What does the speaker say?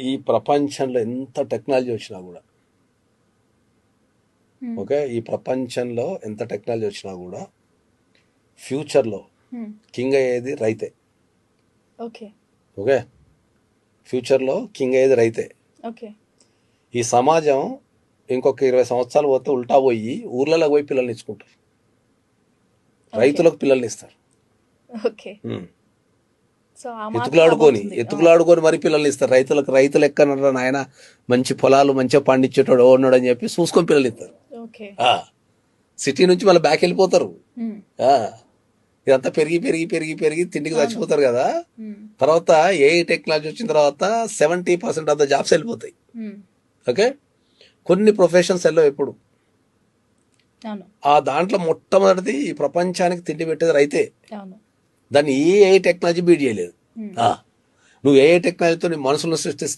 ఈ ప్రపంచంలో ఎంత టెక్నాలజీ వచ్చినా కూడా. ఓకే? ఈ ప్రపంచంలో ఎంత టెక్నాలజీ వచ్చినా కూడా ఫ్యూచర్లో. కింగ్ అయ్యేది రైతే. ఓకే. ఓకే? ఫ్యూచర్లో కింగ్ అయ్యేది రైతే. ఓకే. ఈ సమాజం ఇంకొక ఇరవై సంవత్సరాలు పోతే ఉల్టా పోయి ఊర్లలో పోయి పిల్లల్ని ఇచ్చుకుంటారు. రైతులకు పిల్లల్ని ఇస్తారు. ఓకే. ఎత్తుకులాడుకొని. ఎత్తుకులాడుకొని మరి పిల్లల్ని ఇస్తారు. రైతులకు రైతులు ఎక్కనరా నాయన? మంచి పొలాలు మంచిగా పండించేటోడు ఉన్నాడు అని చెప్పి చూసుకొని పిల్లలు ఇస్తారు. సిటీ నుంచి మళ్ళీ బ్యాక్ వెళ్ళిపోతారు. ఇదంతా పెరిగి పెరిగి పెరిగి పెరిగి తిండికి చచ్చిపోతారు కదా. తర్వాత ఏ టెక్నాలజీ వచ్చిన తర్వాత seventy percent of the jobs వెళ్ళిపోతాయి. ఓకే? కొన్ని ప్రొఫెషన్స్ వెళ్ళవు ఎప్పుడు. ఆ దాంట్లో మొట్టమొదటిది ఈ ప్రపంచానికి తిండి పెట్టేది రైతే. దాన్ని ఏ ఏ టెక్నాలజీ బీట్ చేయలేదు. ఆ. నువ్వు ఏ ఏ టెక్నాలజీతో నీ మనసులను సృష్టిస్తే